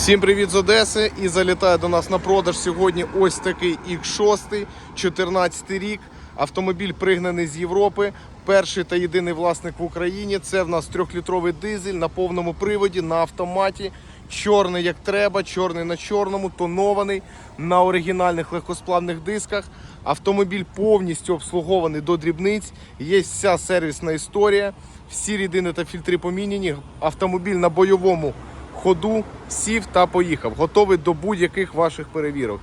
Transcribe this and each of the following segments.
Всім привіт з Одеси і залітає до нас на продаж сьогодні ось такий X6, 14 рік. Автомобіль пригнаний з Європи. Перший та єдиний власник в Україні. Це в нас трьохлітровий дизель на повному приводі, на автоматі. Чорний як треба, чорний на чорному, тонований на оригінальних легкосплавних дисках. Автомобіль повністю обслугований до дрібниць. Є вся сервісна історія. Всі рідини та фільтри поміняні. Автомобіль на бойовому ходу сів та поїхав. Готовий до будь-яких ваших перевірок.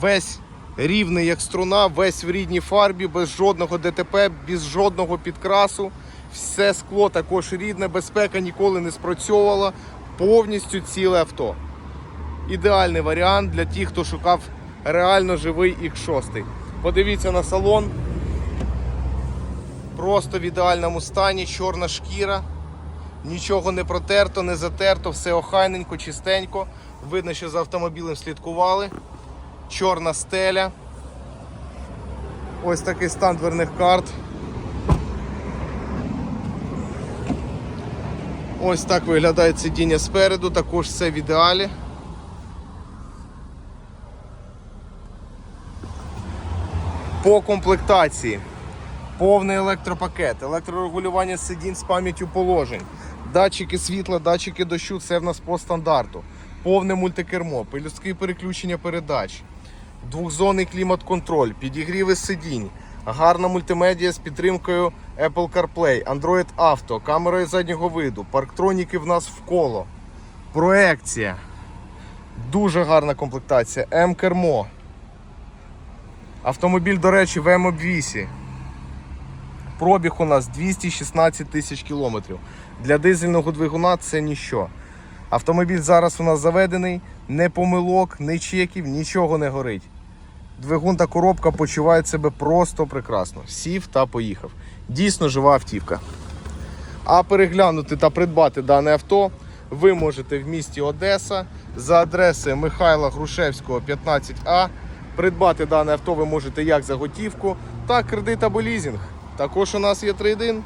Весь рівний як струна, весь в рідній фарбі, без жодного ДТП, без жодного підкрасу. Все скло також рідне, безпека ніколи не спрацьовувала. Повністю ціле авто. Ідеальний варіант для тих, хто шукав реально живий X6. Подивіться на салон. Просто в ідеальному стані, чорна шкіра. Нічого не протерто, не затерто, все охайненько, чистенько. Видно, що за автомобілем слідкували. Чорна стеля. Ось такий стан дверних карт. Ось так виглядає сидіння спереду, також все в ідеалі. По комплектації. Повний електропакет, електрорегулювання сидінь з пам'яттю положень, датчики світла, датчики дощу це в нас по стандарту. Повне мультикермо, пелюстки переключення передач, двохзонний клімат-контроль, підігріви сидінь, гарна мультимедіа з підтримкою Apple CarPlay, Android Auto, камерою заднього виду, парктроніки в нас в коло, проекція. Дуже гарна комплектація, М-кермо. Автомобіль, до речі, в М-обвісі. Пробіг у нас 216 тисяч кілометрів. Для дизельного двигуна це ніщо. Автомобіль зараз у нас заведений, не помилок, не чеків, нічого не горить. Двигун та коробка почувають себе просто прекрасно. Сів та поїхав. Дійсно жива автівка. А переглянути та придбати дане авто ви можете в місті Одеса за адресою Михайла Грушевського 15А. Придбати дане авто ви можете як за готівку, так кредит або лізинг. Також у нас є трейдин.